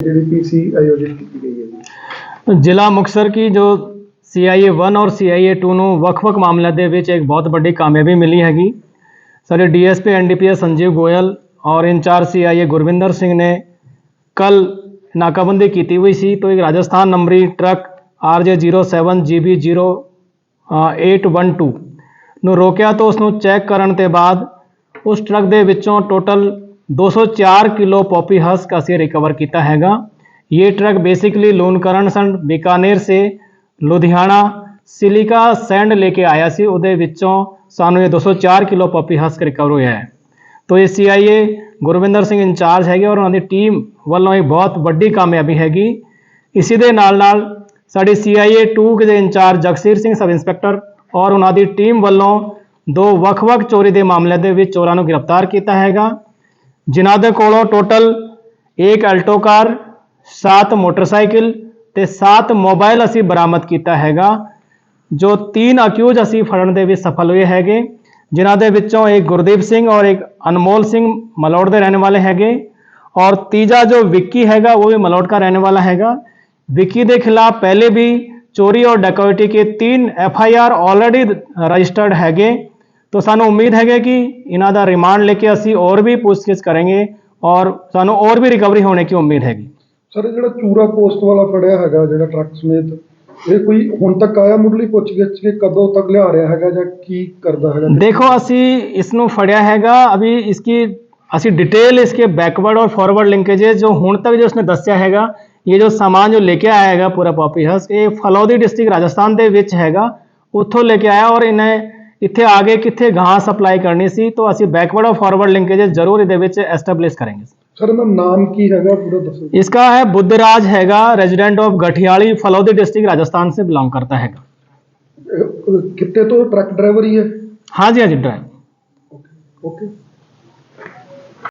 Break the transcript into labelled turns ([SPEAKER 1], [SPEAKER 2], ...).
[SPEAKER 1] ਜਿਹੜੀ ਪੀਸੀ ਆਯੋਜਿਤ ਕੀਤੀ ਗਈ ਹੈ ਜੀ
[SPEAKER 2] ਜ਼ਿਲ੍ਹਾ ਮੁਕਤਸਰ ਕੀ ਜੋ CIA 1 ਔਰ CIA 2 ਨੂੰ ਵੱਖ-ਵੱਖ ਮਾਮਲਿਆਂ ਦੇ ਵਿੱਚ ਇੱਕ ਬਹੁਤ ਵੱਡੀ ਕਾਮਯਾਬੀ ਮਿਲੀ ਹੈਗੀ ਸਾਡੇ ਡੀਐਸਪੀ ਐਨਡੀਪੀਐਸ ਸੰਜੀਵ ਗੋਇਲ ਔਰ ਇੰਚਾਰਜ CIA ਗੁਰਵਿੰਦਰ ਸਿੰਘ ਨੇ ਕੱਲ ਨਾਕਾਬੰਦੀ ਕੀਤੀ ਹੋਈ ਸੀ तो एक राजस्थान नंबरी ट्रक RJ 07 GB 0812 ਨੂੰ ਰੋਕਿਆ ਤਾਂ ਉਸ ਨੂੰ ਚੈੱਕ ਕਰਨ ਤੇ ਬਾਅਦ ਉਸ ਟਰੱਕ ਦੇ ਵਿੱਚੋਂ ਟੋਟਲ 204 ਕਿਲੋ ਪੋਪੀ ਹਸਕ ਅਸੀਂ ਰਿਕਵਰ ਕੀਤਾ ਹੈਗਾ ये ट्रक बेसिकली ਲੋਨਕਰਨ ਸੰਡ ਬੀਕਾਨੇਰ ਸੇ ਲੁਧਿਆਣਾ ਸਿਲਿਕਾ ਸੈਂਡ ਲੈ ਕੇ ਆਇਆ ਸੀ ਉਹਦੇ ਵਿੱਚੋਂ ਸਾਨੂੰ ਇਹ 204 ਕਿਲੋ ਪੋਪੀ ਹਸਕ ਰਿਕਵਰ ਹੋਇਆ ਹੈ ਤੋ ਇਹ ਸੀਆਈਏ ਗੁਰਵਿੰਦਰ ਸਿੰਘ ਇੰਚਾਰਜ ਹੈਗੇ ਔਰ ਉਹਨਾਂ ਦੀ ਟੀਮ ਵੱਲੋਂ ਇਹ ਬਹੁਤ ਵੱਡੀ ਕਾਮਯਾਬੀ ਹੈਗੀ ਇਸੇ ਦੇ ਨਾਲ ਨਾਲ ਸਾਡੀ ਸੀਆਈਏ 2 ਦੇ in charge Jagsir Singh sub inspector ਔਰ ਉਹਨਾਂ ਦੀ ਟੀਮ ਵੱਲੋਂ ਦੋ ਵੱਖ-ਵੱਖ ਚੋਰੀ ਦੇ ਮਾਮਲਿਆਂ ਦੇ ਵਿੱਚ ਚੋਰਾਂ ਨੂੰ ਗ੍ਰਿਫਤਾਰ ਕੀਤਾ ਹੈਗਾ ਜਿਨ੍ਹਾਂ ਦੇ ਕੋਲੋਂ ਟੋਟਲ ਇੱਕ ਅਲਟੋ ਕਾਰ 7 ਮੋਟਰਸਾਈਕਲ ਤੇ 7 ਮੋਬਾਈਲ ਅਸੀਂ ਬਰਾਮਦ ਕੀਤਾ ਹੈਗਾ, ਜੋ ਤਿੰਨ ਅਕਿਊਜ਼ ਅਸੀਂ ਫੜਨ ਦੇ ਵਿੱਚ ਸਫਲ ਹੋਏ ਹੈਗੇ, ਜਿਨ੍ਹਾਂ ਦੇ ਵਿੱਚੋਂ ਇੱਕ ਗੁਰਦੀਪ ਸਿੰਘ ਔਰ ਇੱਕ ਅਨਮੋਲ ਸਿੰਘ ਮਲੋੜ ਦੇ ਰਹਿਣ ਵਾਲੇ ਹੈਗੇ, ਔਰ ਤੀਜਾ ਜੋ ਵਿੱਕੀ ਹੈਗਾ, ਉਹ ਵੀ ਮਲੋੜ ਦਾ ਰਹਿਣ ਵਾਲਾ ਹੈਗਾ। ਵਿੱਕੀ ਦੇ ਖਿਲਾਫ ਪਹਿਲੇ ਵੀ ਚੋਰੀ ਔਰ ਡਕੈਤੀ ਕੇ ਤਿੰਨ F I R already registered ਹੈਗੇ। ਤੋ ਸਾਨੂੰ ਉਮੀਦ ਹੈਗਾ ਕਿ ਇਹਨਾਂ ਦਾ ਰਿਮਾਂਡ ਲੈ ਕੇ ਅਸੀਂ ਹੋਰ ਵੀ ਪੁੱਛਗਿੱਛ ਕਰਾਂਗੇ ਔਰ ਸਾਨੂੰ ਹੋਰ ਵੀ ਰਿਕਵਰੀ ਹੋਣੇ ਦੀ ਉਮੀਦ ਹੈਗੀ।
[SPEAKER 1] ਸਰ ਜਿਹੜਾ ਚੂਰਾ ਪੋਸਟ ਵਾਲਾ ਫੜਿਆ ਹੈਗਾ ਜਿਹੜਾ ਟਰੱਕ ਸਮੇਤ ਇਹ ਕੋਈ ਹੁਣ ਤੱਕ ਆਇਆ ਮੁੱਢਲੀ ਪੁੱਛਗਿੱਛ ਕਿ ਕਦੋਂ ਤੱਕ ਲਿਆ ਰਿਹਾ ਹੈਗਾ ਜਾਂ ਕੀ ਕਰਦਾ ਹੈਗਾ?
[SPEAKER 2] ਦੇਖੋ ਅਸੀਂ ਇਸ ਨੂੰ ਫੜਿਆ ਹੈਗਾ ਅਭੀ ਇਸकी ਅਸੀਂ ਡਿਟੇਲ ਇਸਕੇ ਬੈਕਵਰਡ ਔਰ ਫਾਰਵਰਡ ਲਿੰਕੇजेस ਜੋ ਹੁਣ ਤੱਕ ਜੋ ਉਸਨੇ ਦੱਸਿਆ ਹੈਗਾ ਇਹ ਜੋ ਸਾਮਾਨ ਜੋ ਲੈ ਕੇ ਆਇਆ ਹੈਗਾ ਪੂਰਾ ਪੌਪੀ ਹਸ ਇਹ ਫਲੌਦੀ ਡਿਸਟ੍ਰਿਕਟ ਰਾਜਸਥਾਨ ਦੇ ਵਿੱਚ ਹੈਗਾ ਉੱਥੋਂ ਲੈ ਕੇ ਆਇਆ ਔਰ ਇਹਨੇ इतने ਆ ਗਏ ਕਿੱਥੇ ਗਾਂ ਸਪਲਾਈ ਕਰਨੀ ਸੀ ਤਾਂ ਅਸੀਂ ਬੈਕਵਰਡ ਔਰ ਫਾਰਵਰਡ ਲਿੰਕੇजेस ਜ਼ਰੂਰ ਇਹਦੇ ਵਿੱਚ ਐਸਟੈਬਲਿਸ਼
[SPEAKER 1] सर नाम की हैगा
[SPEAKER 2] इसका है बुद्धराज हैगा resident of Gathiyali Phalodi district Rajasthan से बिलोंग करता
[SPEAKER 1] है कितने तो ट्रक ड्राइवर ही है?
[SPEAKER 2] हाँ जी हाँ जी ड्राइवर
[SPEAKER 1] ओके ओके